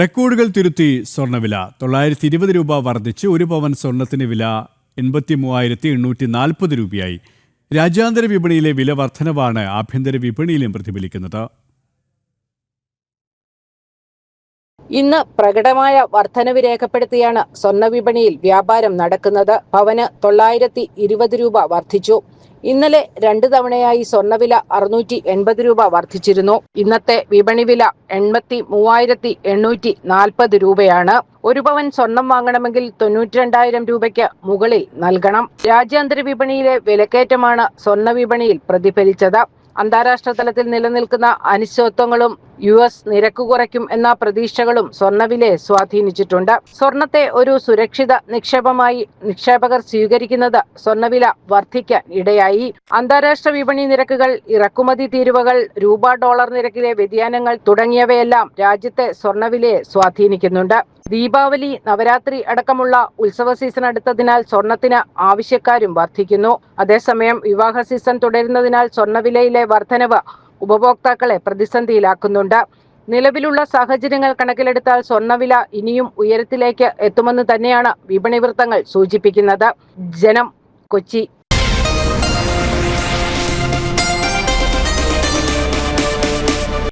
റെക്കോർഡുകൾ തിരുത്തി സ്വർണവില തൊള്ളായിരത്തി ഇരുപത് രൂപ വർദ്ധിച്ച് ഒരു പവൻ സ്വർണത്തിന് വില എൺപത്തി മൂവായിരത്തി എണ്ണൂറ്റി നാൽപ്പത് രൂപയായി. രാജ്യാന്തര വിപണിയിലെ വില വർധനവാണ് ആഭ്യന്തര വിപണിയിലും പ്രതിഫലിക്കുന്നത്. ഇന്ന് പ്രകടമായ വർധനവ് രേഖപ്പെടുത്തിയാണ് സ്വർണ വിപണിയിൽ വ്യാപാരം നടക്കുന്നത്. പവന് തൊള്ളായിരത്തി ഇരുപത് രൂപ വർദ്ധിച്ചു. ഇന്നലെ രണ്ട് തവണയായി സ്വർണവില അറുന്നൂറ്റി എൺപത് രൂപ വർദ്ധിച്ചിരുന്നു. ഇന്നത്തെ വിപണി വില എൺപത്തി മൂവായിരത്തി എണ്ണൂറ്റി നാൽപ്പത് രൂപയാണ്. ഒരു പവൻ സ്വർണം വാങ്ങണമെങ്കിൽ തൊണ്ണൂറ്റി രണ്ടായിരം രൂപയ്ക്ക് മുകളിൽ നൽകണം. രാജ്യാന്തര വിപണിയിലെ വിലക്കയറ്റമാണ് സ്വർണ വിപണിയിൽ പ്രതിഫലിച്ചത്. അന്താരാഷ്ട്ര തലത്തിൽ നിലനിൽക്കുന്ന അനിശ്ചിതത്വങ്ങളും യു എസ് നിരക്ക് കുറയ്ക്കും എന്ന പ്രതീക്ഷകളും സ്വർണവിലയെ സ്വാധീനിച്ചിട്ടുണ്ട്. സ്വർണത്തെ ഒരു സുരക്ഷിത നിക്ഷേപമായി നിക്ഷേപകർ സ്വീകരിക്കുന്നത് സ്വർണവില വർദ്ധിക്കാൻ ഇടയായി. അന്താരാഷ്ട്ര വിപണി നിരക്കുകൾ ഇറക്കുമതി തീരുവകൾ രൂപ ഡോളർ നിരക്കിലെ വ്യതിയാനങ്ങൾ തുടങ്ങിയവയെല്ലാം രാജ്യത്തെ സ്വർണവിലയെ സ്വാധീനിക്കുന്നുണ്ട്. ദീപാവലി നവരാത്രി അടക്കമുള്ള ഉത്സവ സീസൺ അടുത്തതിനാൽ സ്വർണത്തിന് ആവശ്യക്കാരും വർദ്ധിക്കുന്നു. അതേസമയം വിവാഹ സീസൺ തുടരുന്നതിനാൽ സ്വർണവിലയിലെ വർധനവ് ഉപഭോക്താക്കളെ പ്രതിസന്ധിയിലാക്കുന്നുണ്ട്. നിലവിലുള്ള സാഹചര്യങ്ങൾ കണക്കിലെടുത്താൽ സ്വർണവില ഇനിയും ഉയരത്തിലേക്ക് എത്തുമെന്ന് തന്നെയാണ് വിപണി വൃത്തങ്ങൾ സൂചിപ്പിക്കുന്നത്. ജനം കൊച്ചി